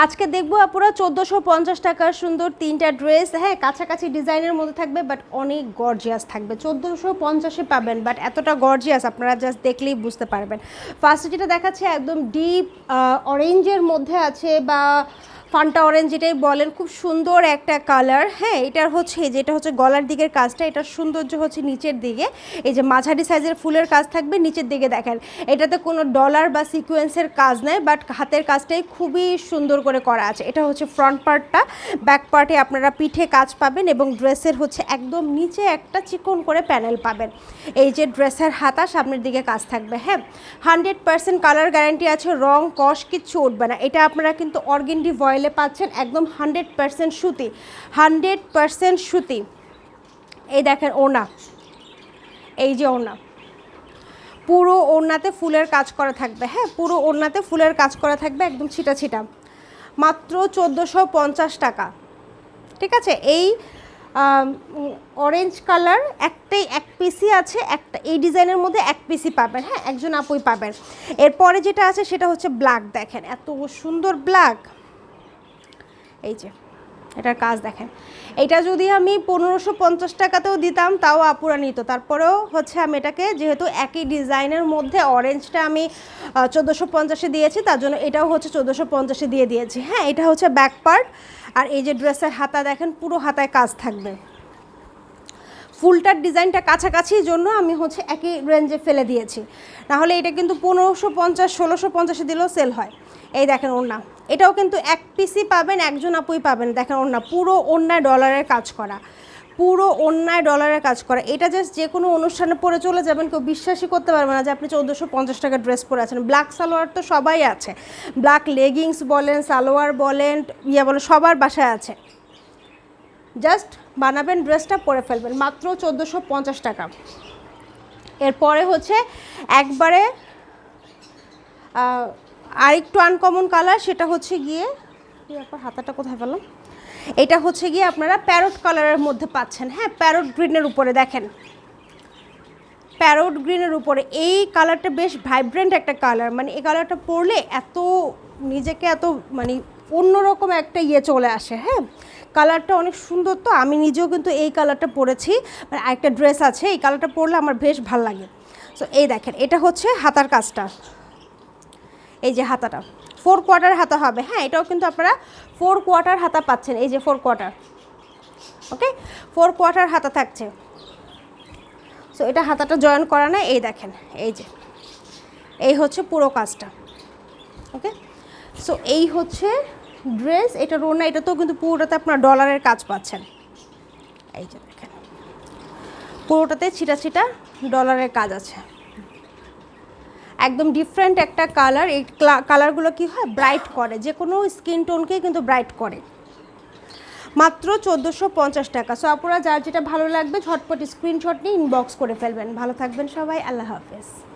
আজকে দেখব আপুরা চোদ্দোশো পঞ্চাশ টাকার সুন্দর তিনটা ড্রেস। হ্যাঁ কাছাকাছি ডিজাইনের মধ্যে থাকবে বাট অনেক গর্জিয়াস থাকবে। চোদ্দোশো পঞ্চাশে পাবেন বাট এতটা গর্জিয়াস আপনারা জাস্ট দেখলেই বুঝতে পারবেন। ফার্স্ট যেটা দেখাচ্ছে, একদম ডিপ অরেঞ্জের মধ্যে আছে বা ফান্টা অরেঞ্জ যেটাই বলেন, খুব সুন্দর একটা কালার হ্যাঁ এটার হচ্ছে, এই যে এটা হচ্ছে গলার দিকের কাজটা, এটার সৌন্দর্য হচ্ছে নিচের দিকে। এই যে মাঝারি সাইজের ফুলের কাজ থাকবে নিচের দিকে দেখেন। এটাতে কোনো ডলার বা সিকোয়েন্সের কাজ নেই বাট হাতের কাজটাই খুবই সুন্দর করে করা আছে। এটা হচ্ছে ফ্রন্ট পার্টটা ব্যাক পার্টে আপনারা পিঠে কাজ পাবেন এবং ড্রেসের হচ্ছে একদম নিচে একটা চিকন করে প্যানেল পাবেন। এই যে ড্রেসের হাতা সামনের দিকে কাজ থাকবে হ্যাঁ। হান্ড্রেড পার্সেন্ট কালার গ্যারান্টি আছে, রং কষ কিচ্ছু উঠবে না। এটা আপনারা কিন্তু অর্গেন্ডি ভয়েলে পাচ্ছেন একদম হান্ড্রেড পার্সেন্ট সুতি, হান্ড্রেড পার্সেন্ট সুতি। এই দেখেন ওনা এই যে ওনা পুরো ওড়নাতে ফুলের কাজ করা থাকবে হ্যাঁ পুরো ওড়নাতে ফুলের কাজ করা থাকবে একদম ছিটা ছিটা। মাত্র চোদ্দোশো পঞ্চাশ টাকা, ঠিক আছে? এই অরেঞ্জ কালার একটাই এক পিসি আছে, একটা, এই ডিজাইনের মধ্যে এক পিসি পাবেন হ্যাঁ একজন আপুই পাবেন। এরপরে যেটা আছে সেটা হচ্ছে ব্ল্যাক দেখেন, এত সুন্দর ব্ল্যাক এই যে, এটার কাজ দেখেন। এটা যদি আমি পনেরোশো পঞ্চাশ টাকাতেও দিতাম, তাও আপুরা নিত। তারপরেও হচ্ছে আমি এটাকে যেহেতু একই ডিজাইনের মধ্যে অরেঞ্জটা আমি চোদ্দোশো পঞ্চাশে দিয়েছি, তার জন্য এটাও হচ্ছে চোদ্দোশো পঞ্চাশে দিয়ে দিয়েছি। হ্যাঁ এটা হচ্ছে ব্যাক পার্ট আর এই যে ড্রেসের হাতা দেখেন, পুরো হাতায় কাজ থাকবে। ফুলটার ডিজাইনটা কাছাকাছি জন্য আমি হচ্ছে একই রেঞ্জে ফেলে দিয়েছি। নাহলে এটা কিন্তু পনেরোশো পঞ্চাশ, ষোলোশো পঞ্চাশে দিলেও সেল হয়। এই দেখেন ওড়না। এটাও কিন্তু এক পিসি পাবেন, একজন আপুই পাবেন। দেখেন ওড়না, পুরো অন্যায় ডলারের কাজ করা। পুরো অন্যায় ডলারের কাজ করা। এটা জাস্ট যে কোনো অনুষ্ঠানে পরে চলে যাবেন, কেউ বিশ্বাসই করতে পারবে না যে আপনি চৌদ্দোশো পঞ্চাশ টাকা ড্রেস পরে আছেন। ব্ল্যাক সালোয়ার তো সবাই আছে। ব্ল্যাক লেগিংস বলেন, সালোয়ার বলেন, ইয়া বলেন, সবার বাসায় আছে। জাস্ট বানাবেন ড্রেসটা, পরে ফেলবেন। মাত্র চোদ্দোশো পঞ্চাশ টাকা। এরপরে হচ্ছে একবারে আরেকটু আনকমন কালার সেটা হচ্ছে গিয়ে ব্যাপার, হাতাটা কোথায় পেলাম? এটা হচ্ছে গিয়ে আপনারা প্যারট কালারের মধ্যে পাচ্ছেন। হ্যাঁ প্যারট গ্রিনের উপরে দেখেন। প্যারট গ্রিনের উপরে। এই কালারটা বেশ ভাইব্রেন্ট একটা কালার মানে এই কালারটা পরলে এত, নিজেকে এত মানে অন্যরকম একটা ইয়ে চলে আসে হ্যাঁ? কালারটা অনেক সুন্দর তো, আমি নিজেও কিন্তু এই কালারটা পরেছি। মানে ড্রেস আছে, এই কালারটা পরলে আমার বেশ ভালো লাগে। সো এই দেখেন, এটা হচ্ছে হাতার কাজটা। এই যে হাতাটা ফোর কোয়ার্টার হাতা হবে হ্যাঁ? এটাও কিন্তু আপনারা ফোর কোয়ার্টার হাতা পাচ্ছেন, এই যে four quarter okay four quarter হাতা থাকছে। সো এটা হাতাটা জয়েন করা না এই দেখেন, এই যে। এই হচ্ছে পুরো কাজটা। ওকে সো এই হচ্ছে ড্রেস এটা রোনা, এটাতেও কিন্তু পুরোটাতে আপনার ডলারের কাজ পাচ্ছেন। এই যে দেখেন। পুরোটাতে ছিটা ছিটা ডলারের কাজ আছে। একদম ডিফারেন্ট একটা কালার এই কালারগুলো কি হয়? ব্রাইট করে। যে কোনো স্কিন টোনকেই কিন্তু ব্রাইট করে। মাত্র চোদ্দোশো পঞ্চাশ টাকা। সো আপনারা যার যেটা ভালো লাগবে, ঝটপট স্ক্রিনশট নিয়ে ইনবক্স করে ফেলবেন। ভালো থাকবেন সবাই। আল্লাহ হাফেজ।